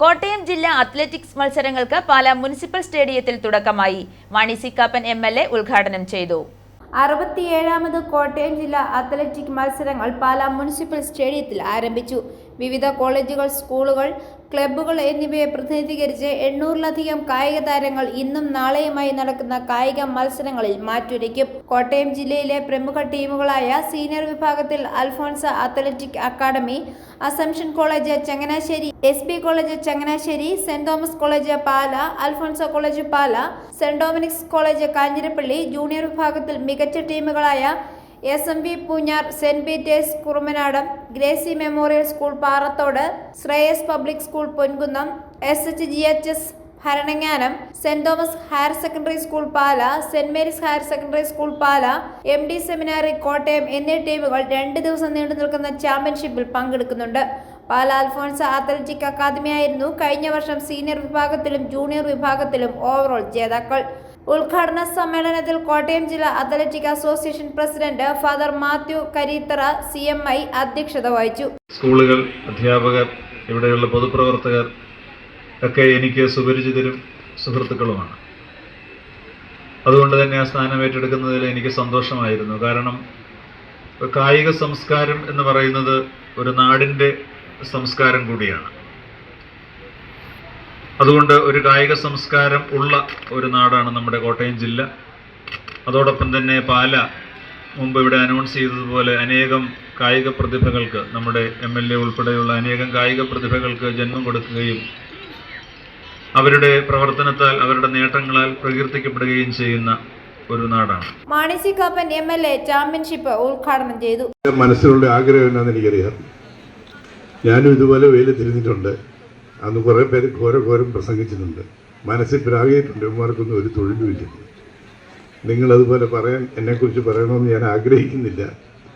കോട്ടയം ജില്ലാ അത്ലറ്റിക്സ് മത്സരങ്ങൾക്ക് പാലാ മുനിസിപ്പൽ സ്റ്റേഡിയത്തിൽ തുടക്കമായി. വാണി സിക്കാപ്പൻ കാപ്പൻ എം എൽ എ ഉദ്ഘാടനം ചെയ്തു. അറുപത്തിയേഴാമത് കോട്ടയം ജില്ലാ അത്ലറ്റിക് മത്സരങ്ങൾ പാലാ മുനിസിപ്പൽ സ്റ്റേഡിയത്തിൽ ആരംഭിച്ചു. വിവിധ കോളേജുകൾ സ്കൂളുകൾ ക്ലബ്ബുകൾ എന്നിവയെ പ്രതിനിധീകരിച്ച് എണ്ണൂറിലധികം കായിക താരങ്ങൾ ഇന്നും നാളെയുമായി നടക്കുന്ന കായിക മത്സരങ്ങളിൽ മാറ്റുരയ്ക്കും. കോട്ടയം ജില്ലയിലെ പ്രമുഖ ടീമുകളായ സീനിയർ വിഭാഗത്തിൽ Alphonsa athletic academy Assumption college Changanassery S B college Changanassery Saint Thomas college Pala Alphonsa college Pala Saint Dominic's college Kanjirappally junior വിഭാഗത്തിൽ മികച്ച ടീമുകളായ S M V Poonjar Saint Peter's Kurumanadam Gracy memorial school Parathodu Shreyas public school Ponkunnam S H G H S Bharananganam Saint Thomas higher secondary school Pala Saint Mary's higher secondary school Pala M D seminary Kottayam എന്നീ ടീമുകൾ രണ്ട് ദിവസം നീണ്ടു നിൽക്കുന്ന ചാമ്പ്യൻഷിപ്പിൽ പങ്കെടുക്കുന്നുണ്ട്. Pala Alphonsa athletic അക്കാദമിയായിരുന്നു. കഴിഞ്ഞ വർഷം സീനിയർ വിഭാഗത്തിലും ജൂനിയർ വിഭാഗത്തിലും ഓവറോൾ ജേതാക്കൾ. ഉദ്ഘാടന സമ്മേളനത്തിൽ കോട്ടയം ജില്ലാ athletic association president father Mathew Kareethara C M I അധ്യക്ഷത വഹിച്ചു. സ്കൂളുകൾ അധ്യാപകർ ഇവിടെയുള്ള പൊതുപ്രവർത്തകർ ഒക്കെ എനിക്ക് സുപരിചിതരും സുഹൃത്തുക്കളുമാണ്. അതുകൊണ്ട് തന്നെ ആ സ്ഥാനം ഏറ്റെടുക്കുന്നതിൽ എനിക്ക് സന്തോഷമായിരുന്നു. കാരണം കായിക സംസ്കാരം എന്ന് പറയുന്നത് ഒരു നാടിന്റെ സംസ്കാരം കൂടിയാണ്. അതുകൊണ്ട് ഒരു കായിക സംസ്കാരം ഉള്ള ഒരു നാടാണ് നമ്മുടെ കോട്ടയം ജില്ല. അതോടൊപ്പം തന്നെ പാല മുമ്പ് ഇവിടെ അനൗൺസ് ചെയ്തതുപോലെ അനേകം കായിക പ്രതിഭകൾക്ക് നമ്മുടെ എം എൽ എ ഉൾപ്പെടെയുള്ള അനേകം കായിക പ്രതിഭകൾക്ക് ജന്മം കൊടുക്കുകയും അവരുടെ പ്രവർത്തനത്താൽ അവരുടെ നേട്ടങ്ങളാൽ പ്രകീർത്തിക്കപ്പെടുകയും ചെയ്യുന്ന ഒരു നാടാണ്. Mani C Kappan M L A championship ഉദ്ഘാടനം ചെയ്തു. മനസ്സിലുള്ള ആഗ്രഹം എന്നാന്ന് എനിക്കറിയാം. ഞാനും ഇതുപോലെ വെയിൽ തിരിഞ്ഞിട്ടുണ്ട് അന്ന് കുറേ പേര് ഘോരഘോരം പ്രസംഗിച്ചിട്ടുണ്ട്. മനസ്സിൽ പ്രാഗിയിട്ടുണ്ട് ഇവന്മാർക്കൊന്നും ഒരു തൊഴിലുമില്ല. നിങ്ങളതുപോലെ പറയാൻ എന്നെക്കുറിച്ച് പറയണമെന്ന് ഞാൻ ആഗ്രഹിക്കുന്നില്ല.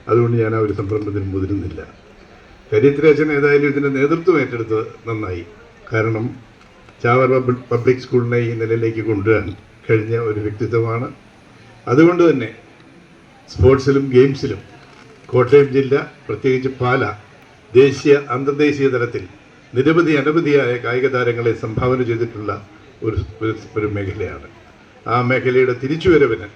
അതുകൊണ്ട് ഞാൻ ആ ഒരു സംരംഭത്തിന് മുതിരുന്നില്ല. കരിത്രേശൻ ഏതായാലും ഇതിന്റെ നേതൃത്വം ഏറ്റെടുത്ത് നന്നായി. കാരണം ചാവർ പബ്ലിക് പബ്ലിക് സ്കൂളിനെ ഈ നിലയിലേക്ക് കൊണ്ടുവരാൻ കഴിഞ്ഞ ഒരു വ്യക്തിത്വമാണ്. അതുകൊണ്ട് തന്നെ സ്പോർട്സിലും ഗെയിംസിലും കോട്ടയം ജില്ല പ്രത്യേകിച്ച് പാല ദേശീയ അന്തർദേശീയ തലത്തിൽ നിരവധി അനവധിയായ കായിക താരങ്ങളെ സംഭാവന ചെയ്തിട്ടുള്ള ഒരു ഒരു- മേഖലയാണ്. ആ മേഖലയുടെ തിരിച്ചുവരവിന്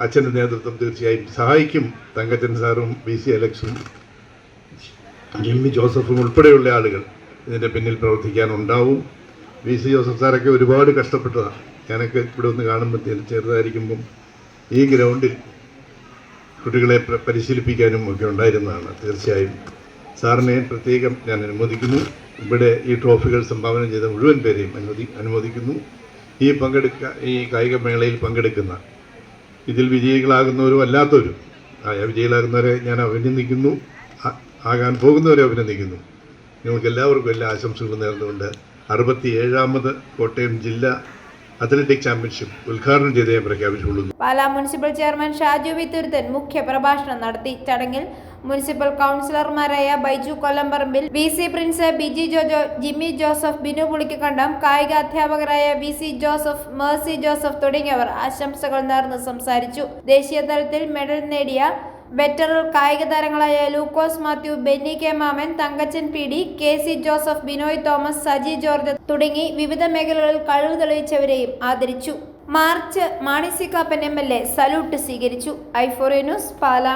അച്ഛന്റെ നേതൃത്വം തീർച്ചയായും സഹായിക്കും. തങ്കച്ചൻ സാറും വി സി അലക്സും ജിമ്മി ജോസഫും ഉൾപ്പെടെയുള്ള ആളുകൾ ഇതിന്റെ പിന്നിൽ പ്രവർത്തിക്കാനുണ്ടാവും. വി സി ജോസഫ് സാറൊക്കെ ഒരുപാട് കഷ്ടപ്പെട്ടതാണ്. ഞാനൊക്കെ ഇവിടെ ഒന്ന് കാണുമ്പോൾ ചെറുതായിരിക്കുമ്പം ഈ ഗ്രൗണ്ടിൽ കുട്ടികളെ പരിശീലിപ്പിക്കാനും ഒക്കെ ഉണ്ടായിരുന്നതാണ്. തീർച്ചയായും സാറിനെ പ്രത്യേകം ഞാൻ അനുമോദിക്കുന്നു. ഇവിടെ ഈ ട്രോഫികൾ സംഭാവന ചെയ്ത മുഴുവൻ പേരെയും അനുമതി അനുമോദിക്കുന്നു. ഈ പങ്കെടുക്ക ഈ കായിക മേളയിൽ പങ്കെടുക്കുന്ന ഇതിൽ വിജയികളാകുന്നവരും അല്ലാത്തവരും ആ വിജയികളാകുന്നവരെ ഞാൻ അഭിനന്ദിക്കുന്നു. ആകാൻ പോകുന്നവരെ അഭിനന്ദിക്കുന്നു. നിങ്ങൾക്ക് എല്ലാവർക്കും എല്ലാ ആശംസകളും നേർന്നുകൊണ്ട് അറുപത്തി ഏഴാമത് കോട്ടയം ജില്ലാ അത്ലറ്റിക് ചാമ്പ്യൻഷിപ്പ് ഉദ്ഘാടനം ചെയ്ത് പ്രഖ്യാപിച്ചുകൊള്ളുന്നു. പാലാ മുനിസിപ്പൽ ചെയർമാൻ ഷാജു വിത്തുരുത്തൻ മുഖ്യ പ്രഭാഷണം നടത്തി ചടങ്ങിൽ മുനിസിപ്പൽ കൗൺസിലർമാരായ Baiju Kollamparambil V C Prince Biji Jojo Jimmy Joseph Binu Pulikkandam കായിക അധ്യാപകരായ V C Joseph Mercy Joseph തുടങ്ങിയവർ ആശംസകൾ നേർന്ന് സംസാരിച്ചു. ദേശീയ തലത്തിൽ മെഡൽ നേടിയ വെറ്ററൽ കായിക താരങ്ങളായ ലൂക്കോസ് Mathew Benny K Mammen Thankachan P D K C Joseph Binoy Thomas Saji George തുടങ്ങി വിവിധ മേഖലകളിൽ കഴിവ് തെളിയിച്ചവരെയും ആദരിച്ചു. March Mani C Kappan M L A salute സ്വീകരിച്ചു. ഐഫോറിയ ന്യൂസ് പാല.